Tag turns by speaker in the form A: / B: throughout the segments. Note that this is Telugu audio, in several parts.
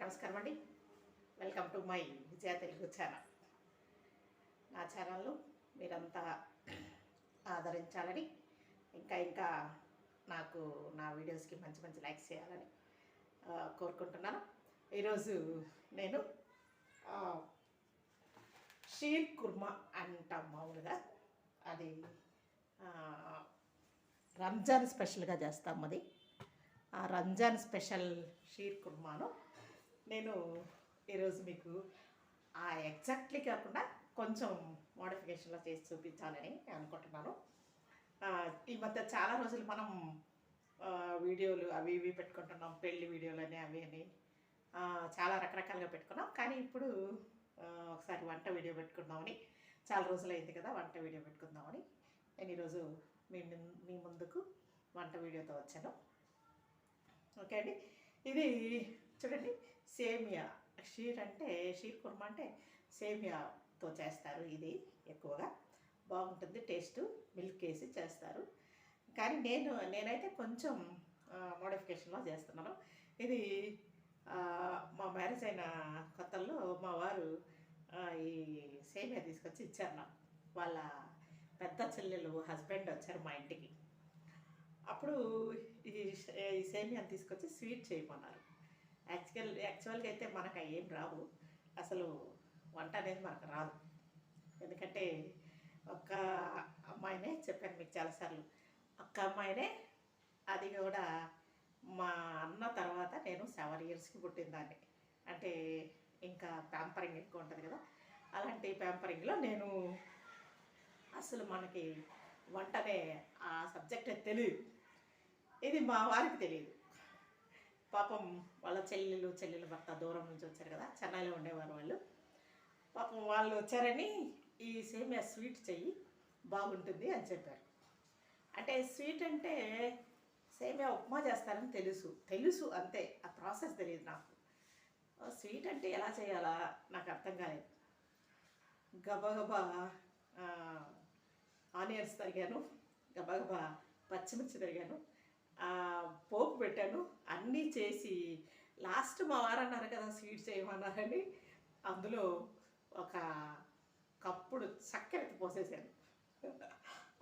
A: నమస్కారం అండి. Welcome to my Vijaya Telugu channel నా ఛానల్ను మీరంతా ఆదరించాలని ఇంకా ఇంకా నాకు నా వీడియోస్కి మంచి మంచి లైక్స్ చేయాలని కోరుకుంటున్నాను. ఈరోజు నేను షీర్ కుర్మా అంటాం మామూలుగా. అది రంజాన్ స్పెషల్గా చేస్తాం అది. ఆ రంజాన్ స్పెషల్ షీర్ కుర్మాను నేను ఈరోజు మీకు ఆ ఎగ్జాక్ట్లీ కాకుండా కొంచెం మోడిఫికేషన్లో చేసి చూపించాలని అనుకుంటున్నాను. ఈ మధ్య చాలా రోజులు మనం వీడియోలు అవి ఇవి పెట్టుకుంటున్నాం పెళ్ళి వీడియోలు అని అవి అని. చాలా రకరకాలుగా పెట్టుకున్నాం. కానీ ఇప్పుడు ఒకసారి వంట వీడియో పెట్టుకుందామని చాలా రోజులు అయింది కదా వంట వీడియో పెట్టుకుందామని. నేను ఈరోజు మీ మీ ముందుకు వంట వీడియోతో వచ్చాను. ఓకే అండి? ఇది చూడండి. సేమియా. షీర్ అంటే షీర్ కుర్మ అంటే సేమియాతో చేస్తారు ఇది ఎక్కువగా. బాగుంటుంది టేస్ట్ మిల్క్ వేసి చేస్తారు. కానీ నేను నేనైతే కొంచెం మోడిఫికేషన్లో చేస్తున్నాను. ఇది మా మ్యారేజ్ అయిన కొత్తల్లో మా వారు ఈ సేమియా తీసుకొచ్చి ఇచ్చారు నాకు. వాళ్ళ పెద్ద చెల్లెలు హస్బెండ్ వచ్చారు మా ఇంటికి. అప్పుడు ఈ సేమియా ఈ సేమియాని తీసుకొచ్చి స్వీట్ చేయమన్నారు. యాక్చువల్ యాక్చువల్గా అయితే మనకు అవి ఏం రావు. అసలు వంట అనేది మనకు రాదు. ఎందుకంటే ఒక్క అమ్మాయినే చెప్పాను మీకు చాలాసార్లు. ఒక్క అమ్మాయినే అది కూడా మా అన్న తర్వాత నేను సెవెన్ ఇయర్స్కి పుట్టిన దాన్ని. అంటే ఇంకా ప్యాంపరింగ్ ఎక్కువ ఉంటుంది కదా. అలాంటి ప్యాంపరింగ్లో నేను అసలు మనకి వంటనే ఆ సబ్జెక్టే తెలియదు ఇది మా వారికి తెలియదు పాపం వాళ్ళ చెల్లెలు చెల్లెల భర్త దూరం నుంచి వచ్చారు కదా చెన్నైలో ఉండేవారు వాళ్ళు. పాపం వాళ్ళు వచ్చారని ఈ సేమియా స్వీట్ చెయ్యి బాగుంటుంది అని చెప్పారు. అంటే స్వీట్ అంటే సేమియా ఉప్మా చేస్తారని తెలుసు. తెలుసు అంతే. ఆ ప్రాసెస్ తెలియదు నాకు. స్వీట్ అంటే ఎలా చేయాలా నాకు అర్థం కాలేదు. గబగబా ఆనియన్స్ తరిగాను గబగబా పచ్చిమిర్చి తరిగాను పోపు పెట్టాను. అన్నీ చేసి లాస్ట్ మా వారు అన్నారు కదా స్వీట్స్ చేయమన్నారని అందులో ఒక కప్పుడు చక్కెర పోసేసాను.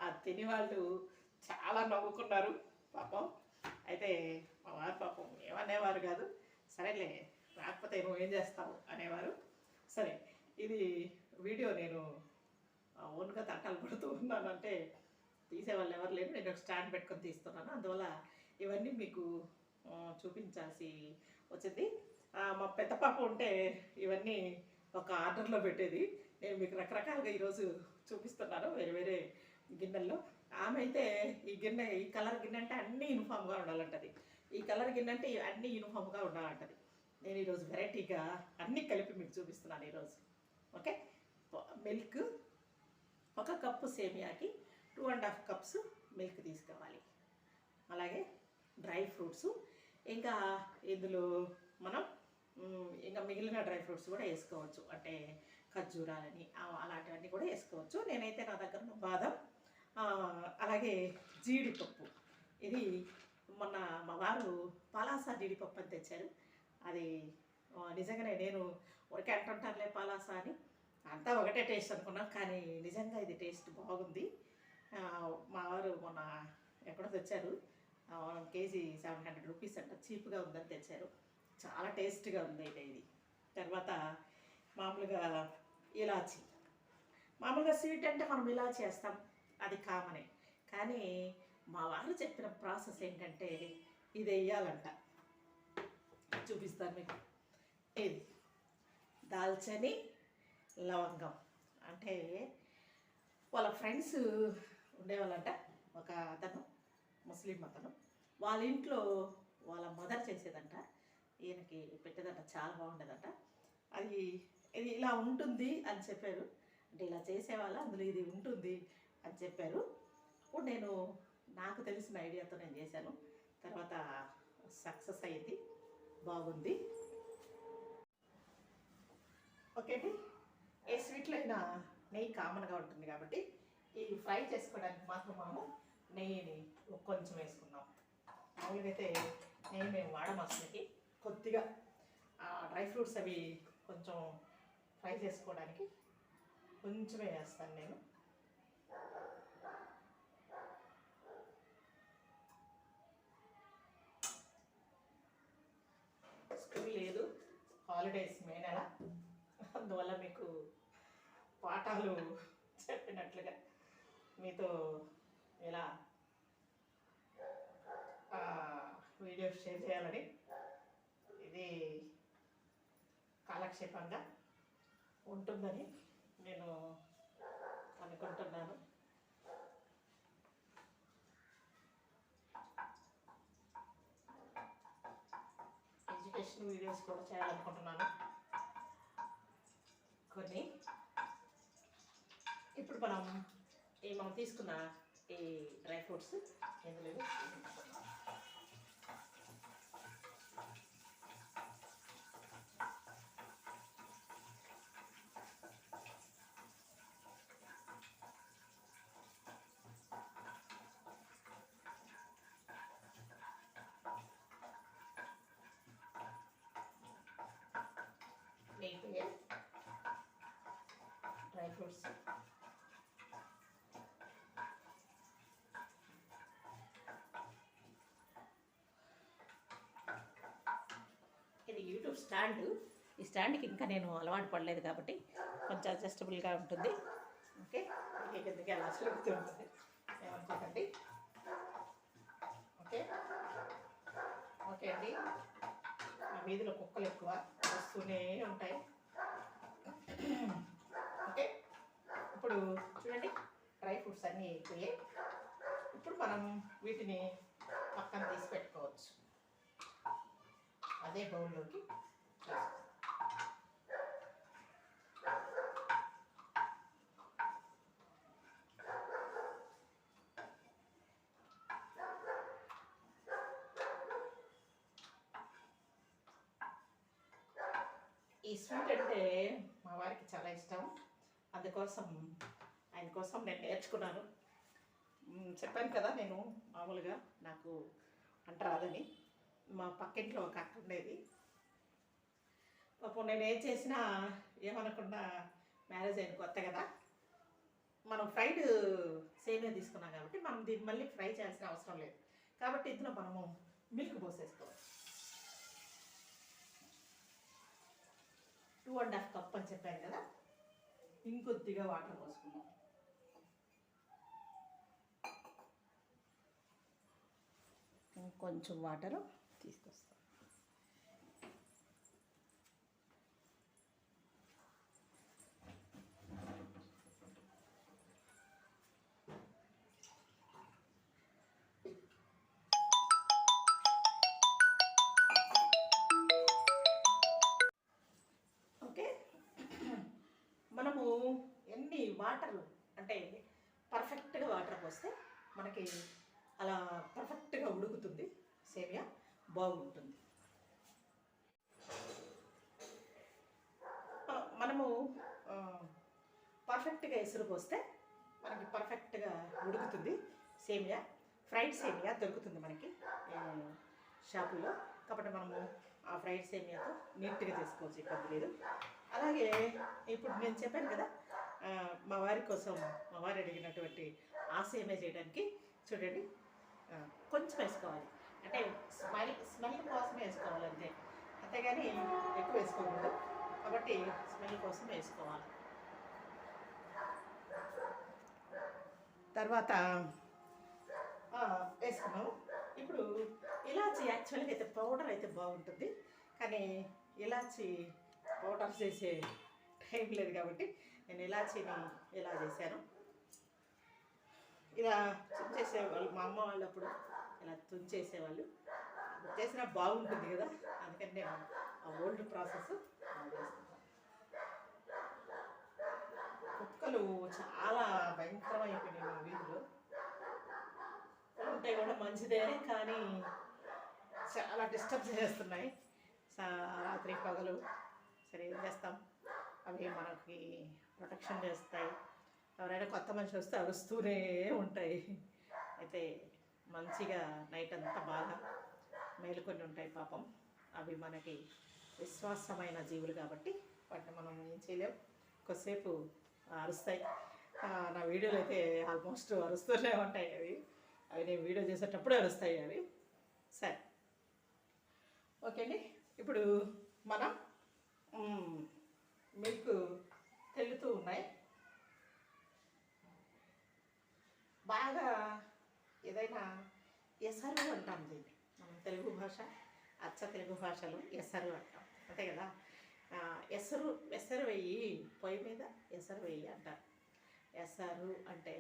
A: అది తిని వాళ్ళు చాలా నవ్వుకున్నారు పాపం. అయితే మా వారు పాపం ఏమనేవారు కాదు. సరేలే రాకపోతే నువ్వు ఏం చేస్తావు? అనేవారు. సరే ఇది వీడియో నేను ఓన్గా తట్టాలు పడుతూ ఉన్నానంటే తీసేవాళ్ళు ఎవరు లేరు. నేను ఒక స్టాండ్ పెట్టుకొని తీస్తున్నాను. అందువల్ల ఇవన్నీ మీకు చూపించాల్సి వచ్చింది. మా పెద్ద పాప ఉంటే ఇవన్నీ ఒక ఆర్డర్లో పెట్టేది. నేను మీకు రకరకాలుగా ఈరోజు చూపిస్తున్నాను వేరే వేరే గిన్నెల్లో. ఆమె అయితే ఈ గిన్నె ఈ కలర్ గిన్నె అంటే అన్నీ యూనిఫామ్గా ఉండాలంటది. ఈ కలర్ గిన్నె అంటే అన్నీ యూనిఫామ్గా ఉండాలంటది. నేను ఈరోజు వెరైటీగా అన్నీ కలిపి మీకు చూపిస్తున్నాను ఈరోజు. ఓకే? మిల్క్ ఒక cup సేమియాకి two and half cups milk తీసుకోవాలి. అలాగే డ్రై ఫ్రూట్స్. ఇంకా ఇందులో మనం ఇంకా మిగిలిన డ్రై ఫ్రూట్స్ కూడా వేసుకోవచ్చు. అంటే ఖర్జూరాలని అలాంటివన్నీ కూడా వేసుకోవచ్చు. నేనైతే నా దగ్గర ఉన్న బాదం అలాగే జీడిపప్పు. ఇది మొన్న మా వారు పలాసా జీడిపప్పు అని తెచ్చారు. అది నిజంగానే నేను ఊరికే అంటుంటారులే పలాసా అని. అంతా ఒకటే టేస్ట్ అనుకున్నాం కానీ నిజంగా ఇది టేస్ట్ బాగుంది. మా వారు మొన్న ఎక్కడో తెచ్చారు. కేజీ సెవెన్ హండ్రెడ్ రూపీస్ అంట. చీప్గా ఉందని తెచ్చారు. చాలా టేస్ట్గా ఉంది అయితే ఇది. తర్వాత మామూలుగా ఇలాచి. మామూలుగా స్వీట్ అంటే మనం ఇలాచి చేస్తాం అది కామనే. కానీ మా వారు చెప్పిన ప్రాసెస్ ఏంటంటే ఇది వేయాలంట. చూపిస్తాను మీకు. ఇది దాల్చని లవంగం. అంటే వాళ్ళ ఫ్రెండ్స్ ఉండేవాళ్ళంట. ఒక అతను ముస్లిం అతను. వాళ్ళ ఇంట్లో వాళ్ళ మదర్ చేసేదంట. ఈయనకి పెట్టేదంట చాలా బాగుండేదంట. అది ఇది ఇలా ఉంటుంది అని చెప్పారు. అంటే ఇలా చేసేవాళ్ళ అందులో ఇది ఉంటుంది అని చెప్పారు. అప్పుడు నేను నాకు తెలిసిన ఐడియాతో నేను చేశాను. తర్వాత సక్సెస్ అయింది. బాగుంది. ఓకే అండి ఏ స్వీట్లో అయినా నెయ్యి కామన్గా ఉంటుంది కాబట్టి ఇవి ఫ్రై చేసుకోవడానికి మాత్రం మనము నెయ్యిని కొంచెం వేసుకున్నాం మామూలుగా అయితే నెయ్యి మేము వాడము అసలుకి. కొద్దిగా ఆ డ్రై ఫ్రూట్స్ అవి కొంచెం ఫ్రై చేసుకోవడానికి కొంచెమే వేస్తాను నేను. స్కూల్ లేదు హాలిడేస్ మే నెల. అందువల్ల మీకు పాఠాలు చెప్పినట్లుగా మీతో ఇలా వీడియో షేర్ చేయాలని ఇది కాలక్షేపంగా ఉంటుందని నేను అనుకుంటున్నాను. ఎడ్యుకేషన్ వీడియోస్ కూడా చేయాలనుకుంటున్నాను. కొన్ని. ఇప్పుడు మనం ఈ మనం తీసుకున్న ఈ డ్రై ఫ్రూట్స్ ఇందులో వేగిపోయాయి డ్రై ఫ్రూట్స్. YouTube stand. ఈ స్టాండ్కి ఇంకా నేను అలవాటు పడలేదు కాబట్టి కొంచెం అడ్జస్టబుల్గా ఉంటుంది. ఓకే? కిందకి అలా సులుపుతూ ఉంటుంది ఏమనుకోకండి ఓకే? ఓకే అండి. మా వీధిలో కుక్కలు ఎక్కువ వస్తూనే ఉంటాయి. ఓకే? ఇప్పుడు చూడండి డ్రై ఫ్రూట్స్ అన్నీ అయిపోయాయి. ఇప్పుడు మనం వీటిని పక్కన తీసి అదే బౌల్లోకి. ఈ స్వీట్ అంటే మా వారికి చాలా ఇష్టం. అందుకోసం ఆయన కోసం నేను నేర్చుకున్నాను. చెప్పాను కదా నేను మామూలుగా నాకు వంట రాదని. మా పక్కింట్లో ఒక అక్క ఉండేది. పాపం నేను ఏం చేసినా ఏమనకుండా మ్యారేజ్ అయిన కొత్త కదా. మనం ఫ్రైడ్ సేమే తీసుకున్నాం కాబట్టి మనం దీన్ని మళ్ళీ ఫ్రై చేయాల్సిన అవసరం లేదు. కాబట్టి ఇందులో మనము మిల్క్ పోసేసుకోవాలి టూ అండ్ హాఫ్ కప్ అని చెప్పాను కదా. ఇంకొద్దిగా వాటర్ పోసుకున్నాం కొంచెం వాటరు. తీసుకొస్తాను ఓకే మనము ఎన్ని వాటర్లు అంటే పర్ఫెక్ట్గా వాటర్ పోస్తే మనకి అలా పర్ఫెక్ట్గా ఉడుకుతుంది సేమియా. బాగుంటుంది. మనము పర్ఫెక్ట్గా ఎసురు పోస్తే మనకి పర్ఫెక్ట్గా ఉడుకుతుంది. సేమియా ఫ్రైడ్ సేమియా దొరుకుతుంది మనకి షాపులో. కాబట్టి మనము ఆ ఫ్రైడ్ సేమియాతో నీట్గా చేసుకోవచ్చు ఇబ్బంది లేదు. అలాగే ఇప్పుడు నేను చెప్పాను కదా మా వారి కోసం మా వారు అడిగినటువంటి ఆ సేమియా చేయడానికి చూడండి కొంచెం వేసుకోవాలి. అంటే స్మెల్ స్మెల్ కోసం వేసుకోవాలి అంతే. అంతేగాని ఎక్కువ వేసుకోకూడదు. కాబట్టి స్మెల్ కోసం వేసుకోవాలి. తర్వాత వేసుకున్నాం వేసుకున్నాము. ఇప్పుడు ఇలాచి యాక్చువల్గా అయితే పౌడర్ అయితే బాగుంటుంది. కానీ ఇలాచి పౌడర్ చేసే టైం లేదు కాబట్టి నేను ఇలాచీని ఇలా చేశాను? ఇలా చేసే వాళ్ళు మా అమ్మ వాళ్ళప్పుడు అలా తుంచేసేవాళ్ళు. చేసినా బాగుంటుంది కదా అందుకని నేను ఆ ఓల్డ్ ప్రాసెస్ కుక్కలు చాలా భయంకరమైపోయినాయి మా వీధిలో ఉంటే కూడా మంచిదే కానీ చాలా డిస్టర్బ్ చేస్తున్నాయి. సా- రాత్రి పగలు సరే ఏం చేస్తాం? అవి మనకి ప్రొటెక్షన్ చేస్తాయి. ఎవరైనా కొత్త మనిషి వస్తే అరుస్తూనే ఉంటాయి. అయితే మంచిగా నైట్ అంతా బాగా మేలుకొని ఉంటాయి పాపం. అవి మనకి విశ్వాసమైన జీవులు కాబట్టి వాటిని మనం ఏం చేయలేం. కొద్దిసేపు అరుస్తాయి. నా వీడియోలు అయితే ఆల్మోస్ట్ అరుస్తూనే ఉంటాయి అవి. అవి నేను వీడియో చేసేటప్పుడే అరుస్తాయి అవి. సరే. ఓకే అండి. ఇప్పుడు మనం మిల్క్ తెల్లుతూ ఉన్నాయి. బాగా ఏదైనా ఎసరు అంటాం దీన్ని. మనం తెలుగు భాష అచ్చ తెలుగు భాషలో ఎసరు అంటాం. అంతే కదా? ఎసరు ఎసరు వెయ్యి పొయ్యి మీద ఎసరు వెయ్యి అంటారు. ఎసరు అంటే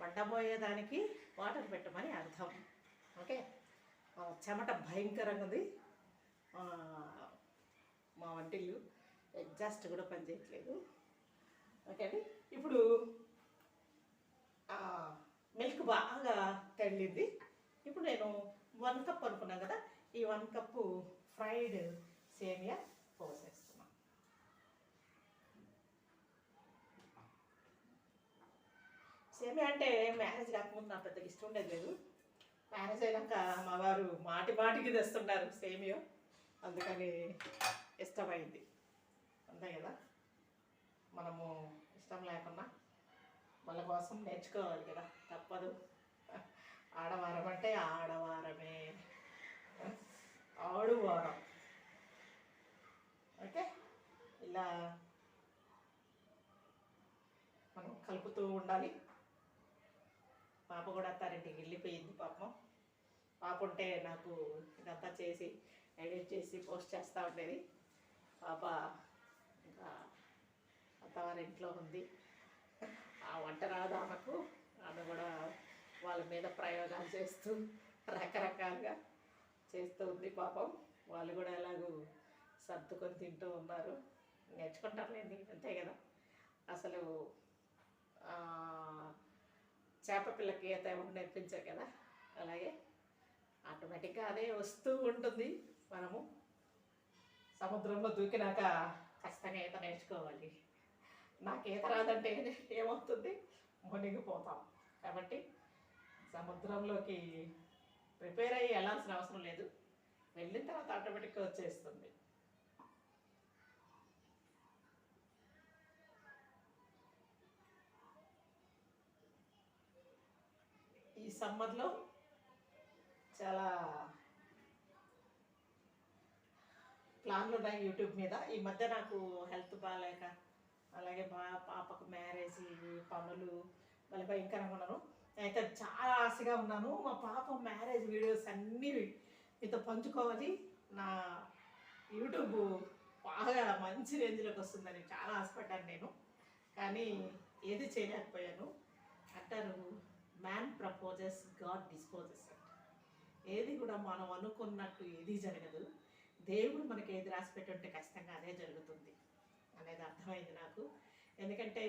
A: వండబోయేదానికి వాటర్ పెట్టమని అర్థం. ఓకే? చెమట భయంకరంగా ఉంది. మా వంటిల్లు ఎగ్జాస్ట్ కూడా పనిచేయట్లేదు ఓకే అండి? ఇప్పుడు మిల్క్ బాగా తెల్లింది ఇప్పుడు నేను వన్ కప్ అనుకున్నాను కదా ఈ వన్ కప్పు ఫ్రైడ్ సేమియా పోసేస్తున్నాను సేమియా అంటే మ్యారేజ్ కాకముందు నాకు పెద్దగా ఇష్టం ఉండేది లేదు. మ్యారేజ్ అయినాక మా వారు మాటి మాటికి తెస్తున్నారు సేమియా. అందుకని ఇష్టమైంది. అంతే కదా? మనము ఇష్టం లేకున్నా వాళ్ళ కోసం నేర్చుకోవాలి కదా తప్పదు. ఆడవారం అంటే ఆడవారమే. ఆడువారం. ఓకే? ఇలా మనం కలుపుతూ ఉండాలి. పాప కూడా అత్తారింటికి వెళ్ళిపోయింది పాపం. పాప ఉంటే నాకు ఇదంతా చేసి ఎడిట్ చేసి పోస్ట్ చేస్తూ ఉండేది. పాప ఇంకా అత్తవారింట్లో ఉంది. వంట రాదు ఆమెకు. ఆమె కూడా వాళ్ళ మీద ప్రయోగాలు చేస్తూ రకరకాలుగా చేస్తూ ఉంది పాపం. వాళ్ళు కూడా ఎలాగూ సర్దుకొని తింటూ ఉన్నారు. నేర్చుకుంటారులేండి అంతే కదా. అసలు చేప పిల్లకి ఈత ఎవరు నేర్పించారు కదా? అలాగే ఆటోమేటిక్గా అదే వస్తూ ఉంటుంది మనము. సముద్రంలో దూకినాక ఖచ్చితంగా ఈత నేర్చుకోవాలి. నాకు ఈత రాదంటే ఏమవుతుంది? మునిగిపోతాం. కాబట్టి సముద్రంలోకి ప్రిపేర్ అయ్యి వెళ్ళాల్సిన అవసరం లేదు. వెళ్ళిన తర్వాత ఆటోమేటిక్గా వచ్చేస్తుంది. ఈ సమ్మర్లో చాలా ప్లాన్లు ఉన్నాయి యూట్యూబ్ మీద. ఈ మధ్య నాకు హెల్త్ బాగాలేక అలాగే మా పాపకు మ్యారేజ్ పనులు మళ్ళీ భయంకరంగా ఉన్నాను అయితే చాలా ఆశగా ఉన్నాను. మా పాప మ్యారేజ్ వీడియోస్ అన్నీ మీతో పంచుకోవాలి. నా యూట్యూబ్ బాగా మంచి రేంజ్లోకి వస్తుందని చాలా ఆశపడ్డాను నేను. కానీ ఏది చేయలేకపోయాను. అంటారు మ్యాన్ ప్రపోజెస్ గాడ్ డిస్పోజెస్ ఏది కూడా మనం అనుకున్నట్టు ఏది జరగదు. దేవుడు మనకి ఏది రాసి పెట్టుంటే ఖచ్చితంగా అదే జరుగుతుంది. అనేది అర్థమైంది నాకు. ఎందుకంటే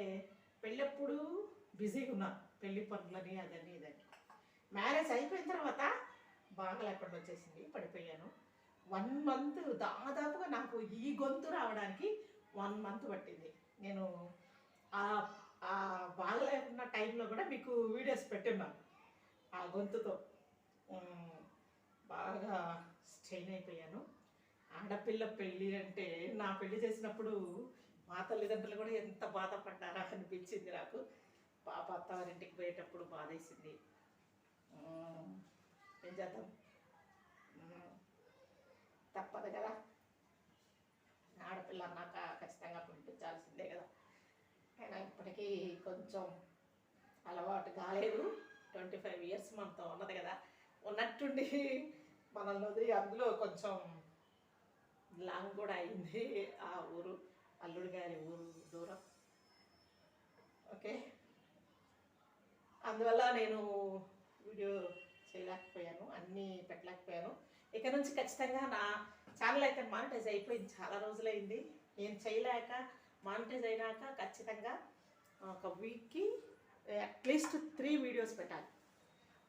A: పెళ్ళప్పుడు బిజీగా ఉన్నా పెళ్ళి పనులని అదని ఇదని. మ్యారేజ్ అయిపోయిన తర్వాత బాగా లేకుండా వచ్చేసింది? పడిపోయాను. వన్ మంత్ దాదాపుగా నాకు ఈ గొంతు రావడానికి వన్ మంత్ పట్టింది. నేను ఆ ఆ బాగా లేకున్న టైంలో కూడా మీకు వీడియోస్ పెట్టున్నాను ఆ గొంతుతో. బాగా స్ట్రెయిన్ అయిపోయాను. ఆడపిల్ల పెళ్ళి అంటే నా పెళ్ళి చేసినప్పుడు మా తల్లిదండ్రులు కూడా ఎంత బాధపడ్డారా అనిపించింది నాకు. పాప అత్తవారింటికి పోయేటప్పుడు బాధేసింది. ఏం చేద్దాం? తప్పదు కదా. ఆడపిల్ల అన్నాక ఖచ్చితంగా పంపించాల్సిందే కదా. అయినా ఇప్పటికీ కొంచెం అలవాటు కాలేదు. ట్వంటీ ఫైవ్ ఇయర్స్ మనతో ఉన్నది కదా. ఉన్నట్టుండి మనల్ని వదిలి అందులో కొంచెం లాంగ్ కూడా అయింది ఆ ఊరు అల్లుడు గారి ఊరు దూరం. ఓకే? అందువల్ల నేను వీడియో చేయలేకపోయాను అన్నీ పెట్టలేకపోయాను. ఇక నుంచి ఖచ్చితంగా నా ఛానల్ అయితే మానిటైజ్ అయిపోయింది చాలా రోజులైంది. నేను చేయలేక మానిటైజ్ అయినాక ఖచ్చితంగా ఒక వీక్కి అట్లీస్ట్ త్రీ వీడియోస్ పెట్టాలి.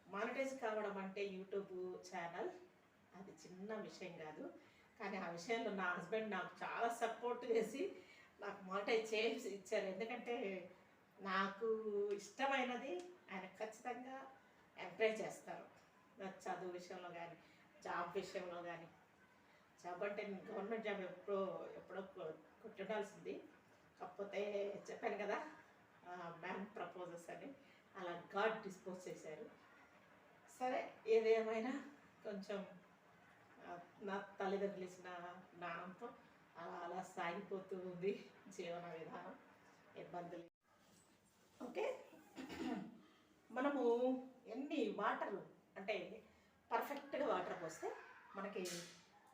A: మానిటైజ్ కావడం అంటే యూట్యూబ్ ఛానల్ అది చిన్న విషయం కాదు. కానీ ఆ విషయంలో నా హస్బెండ్ నాకు చాలా సపోర్ట్ చేసి నాకు మాట చేసి ఇచ్చారు. ఎందుకంటే నాకు ఇష్టమైనది ఆయన ఖచ్చితంగా ఎంకరేజ్ చేస్తారు. నా చదువు విషయంలో కానీ జాబ్ విషయంలో కానీ. జాబ్ అంటే నేను గవర్నమెంట్ జాబ్ ఎప్పుడో ఎప్పుడో కొ- కాకపోతే చెప్పాను కదా బ్యాంక్ ప్రపోజల్స్ అని అలా గాడ్ డిస్పోజ్ చేశారు. సరే ఏదేమైనా కొంచెం నా తల్లిదండ్రులు ఇచ్చిన జ్ఞానంతో అలా అలా సాగిపోతూ ఉంది జీవన విధానం. ఇబ్బందులు ఓకే? మనము ఎన్ని వాటర్ అంటే పర్ఫెక్ట్గా వాటర్ పోస్తే మనకి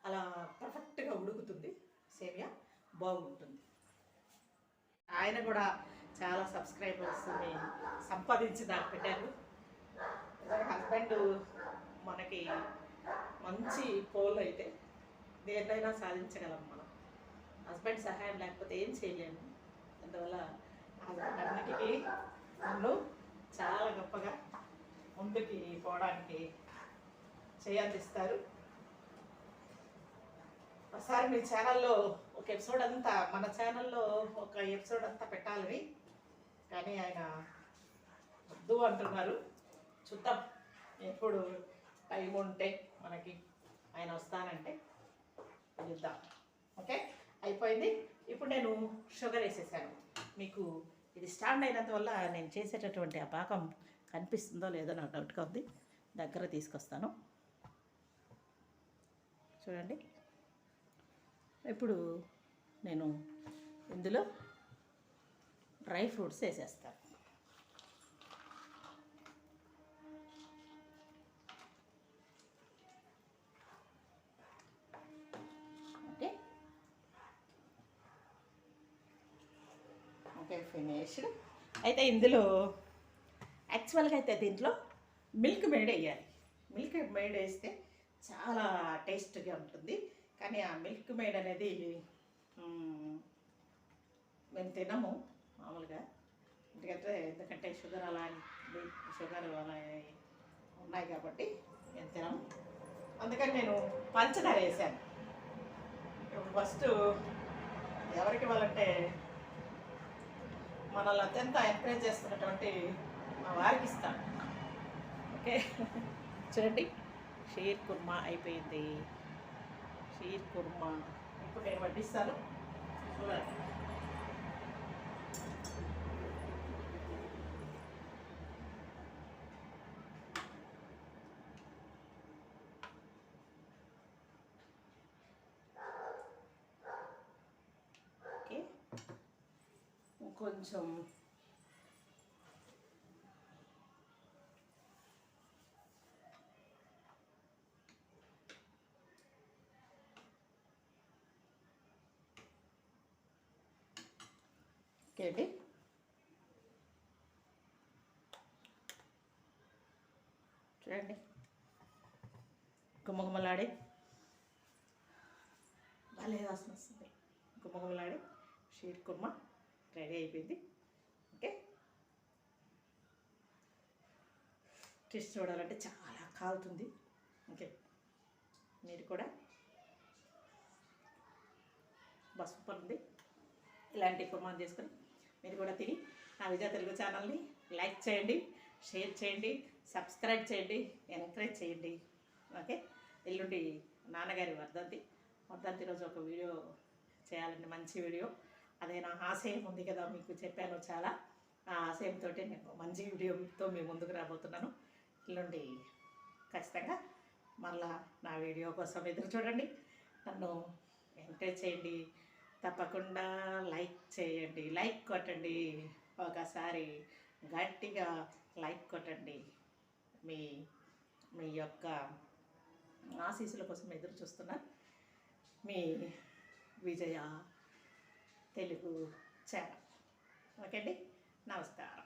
A: అలా పర్ఫెక్ట్గా ఉడుకుతుంది. సేమియా బాగుంటుంది. ఆయన కూడా చాలా సబ్స్క్రైబర్స్ని సంపాదించి నాకు పెట్టారు. హస్బెండ్ మనకి మంచి పోల్ అయితే దేన్నైనా సాధించగలం మనం. హస్బెండ్ సహాయం లేకపోతే ఏం చేయలేము. అందువల్ల అన్నిటికీ నన్ను చాలా గొప్పగా ముందుకి పోవడానికి చేయందిస్తారు ఒకసారి మీ ఛానల్లో ఒక ఎపిసోడ్ అంతా మన ఛానల్లో ఒక ఎపిసోడ్ అంతా పెట్టాలని. కానీ ఆయన వద్దు అంటున్నారు. చూద్దాం. ఎప్పుడు టైం ఉంటే. మనకి ఆయన వస్తానంటే చూద్దాం ఓకే? అయిపోయింది. ఇప్పుడు నేను షుగర్ వేసేసాను. మీకు ఇది స్టాండ్ అయినంత వల్ల నేను చేసేటటువంటి ఆ పాకం కనిపిస్తుందో లేదో నాకు డౌట్గా ఉంది. దగ్గర తీసుకొస్తాను. చూడండి. ఇప్పుడు నేను ఇందులో డ్రై ఫ్రూట్స్ వేసేస్తాను ఓకే వేసాడు అయితే ఇందులో యాక్చువల్గా అయితే దీంట్లో మిల్క్ మేడ్ వేయాలి. మిల్క్ మేడ్ వేస్తే చాలా టేస్ట్గా ఉంటుంది. కానీ ఆ మిల్క్ మేడ్ అనేది మేము తినము మామూలుగా. ఎందుకంటే ఎందుకంటే షుగర్ అలా షుగర్ అలా ఉన్నాయి కాబట్టి మేము తినము. అందుకని నేను పంచదార వేసాను. ఇప్పుడు ఫస్ట్ ఎవరికి వాళ్ళంటే మనల్ని అత్యంత ఎంకరేజ్ చేస్తున్నటువంటి మా వారికి ఇస్తాను. ఓకే చూడండి షీర్ కుర్మా అయిపోయింది. షీర్ కుర్మా. ఇప్పుడు నేను వడ్డిస్తాను. చూడండి ఓకే కొంచెం ఓకే అండి చూడండి. గుమ్మగుమ్మలాడి. భలే వాసన వస్తుంది గుమ్మగుమ్మలాడి. షీర్ కుర్మా. రెడీ అయిపోయింది. ఓకే? టేస్ట్ చూడాలంటే చాలా కాలుతుంది. ఓకే? మీరు కూడా. బస్ సూపర్ ఉంది. ఇలాంటి కుర్మాన్ చేసుకొని మీరు కూడా తిని నా విజయ తెలుగు ఛానల్ని లైక్ చేయండి షేర్ చేయండి సబ్స్క్రైబ్ చేయండి ఎంకరేజ్ చేయండి. ఓకే? ఎల్లుండి నాన్నగారి వర్ధంతి. వర్ధంతి రోజు ఒక వీడియో చేయాలండి మంచి వీడియో. అదే నా ఆశయం ఉంది కదా మీకు చెప్పాను చాలా. ఆ ఆశయంతో నేను మంచి వీడియోతో మీ ముందుకు రాబోతున్నాను. ఇల్లుండి ఖచ్చితంగా మళ్ళా నా వీడియో కోసం ఎదురు చూడండి. నన్ను ఎంకరేజ్ చేయండి. తప్పకుండా లైక్ చేయండి. లైక్ కొట్టండి. ఒకసారి గట్టిగా లైక్ కొట్టండి. మీ మీ యొక్క ఆశీస్సుల కోసం ఎదురు చూస్తున్నా మీ విజయ తెలుగు ఛానల్ ఓకే అండి నమస్కారం.